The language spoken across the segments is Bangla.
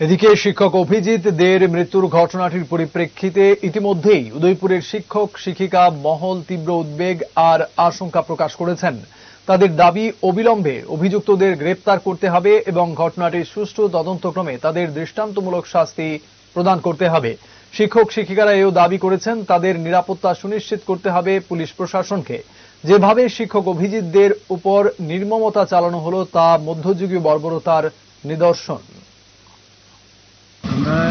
এদিকে শিক্ষক অভিজিৎ দের মৃত্যুর ঘটনাটির পরিপ্রেক্ষিতে ইতিমধ্যেই উদয়পুরের শিক্ষক শিক্ষিকা মহল তীব্র উদ্বেগ আর আশঙ্কা প্রকাশ করেছেন। তাদের দাবি, অবিলম্বে অভিযুক্তদের গ্রেপ্তার করতে হবে এবং ঘটনাটির সুষ্ঠু তদন্তক্রমে তাদের দৃষ্টান্তমূলক শাস্তি প্রদান করতে হবে। শিক্ষক শিক্ষিকারা এও দাবি করেছেন, তাদের নিরাপত্তা সুনিশ্চিত করতে হবে পুলিশ প্রশাসনকে। যেভাবে শিক্ষক অভিজিৎদের উপর নির্মমতা চালানো হলো, তা মধ্যযুগীয় বর্বরতার নিদর্শন। আমরা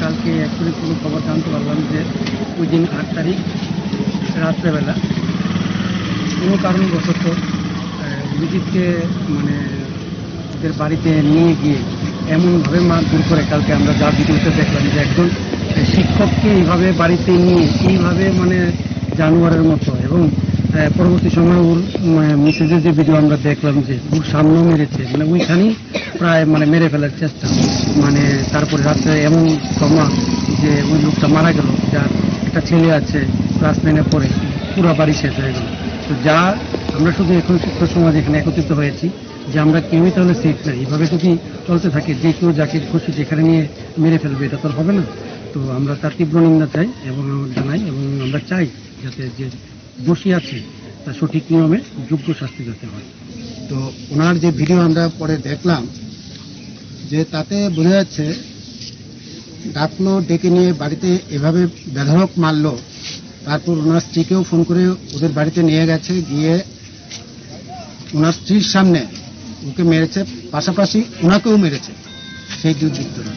কালকে অ্যাকচুয়ালি পুরো খবর জানতে পারলাম যে ওই দিন আট তারিখ রাত্রেবেলা কোনো কারণবশত অভিজিৎকে মানে ওদের বাড়িতে নিয়ে গিয়ে এমনভাবে মারধর করে কালকে আমরা যা ভিডিওতে দেখলাম যে একজন শিক্ষককে এইভাবে বাড়িতে নিয়ে, এইভাবে মানে জানোয়ারের মতো এবং পরবর্তী সময় ওর মেসেজের যে ভিডিও আমরা দেখলাম যে ওর সামনেও মেরেছে মানে ওইখানেই প্রায় মানে মেরে ফেলার চেষ্টা। মানে তারপরে রাত্রে এমন সমা যে ওই লোকটা মারা গেল, যার একটা ছেলে আছে ক্লাস নাইনে পড়ে পুরো বাড়ি শেষ হয়ে গেল। তো যা, আমরা শুধু এখন শিক্ষক সমাজ এখানে একত্রিত হয়েছি যে আমরা কেউই তাহলে সেফ নাই এইভাবে যদি চলতে থাকে, যে কেউ যাকে খুশি যেখানে নিয়ে মেরে ফেলবে, এটা তো হবে না। তো আমরা তার তীব্র নিন্দা চাই এবং জানাই এবং আমরা চাই যাতে যে দোষী আছে, তার সঠিক নিয়মে যোগ্য শাস্তি যাতে হয়। তো ওনার যে ভিডিও আমরা পরে দেখলাম, যে তাতে বোঝা যাচ্ছে, ডাকলো, ডেকে নিয়ে বাড়িতে এভাবে বেধড়ক মারলো, তারপর ওনার স্ত্রীকেও ফোন করে ওদের বাড়িতে নিয়ে গেছে, গিয়ে ওনার স্ত্রীর সামনে ওকে মেরেছে, পাশাপাশি ওনাকেও মেরেছে সেই দুর্বৃত্তরা।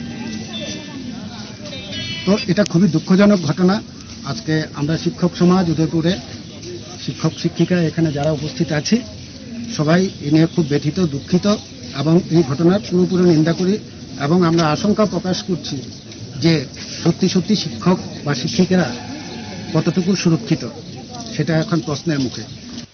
তো এটা খুবই দুঃখজনক ঘটনা। আজকে আমরা শিক্ষক সমাজ, উদয়পুরে শিক্ষক, শিক্ষিকা এখানে যারা উপস্থিত আছে, সবাই এ নিয়ে খুব ব্যথিত, দুঃখিত, এবং এই ঘটনার পুরোপুরি নিন্দা করি, এবং আমরা আশঙ্কা প্রকাশ করছি যে সত্যি সত্যি শিক্ষক বা শিক্ষিকারা কতটুকু সুরক্ষিত, সেটা এখন প্রশ্নের মুখে।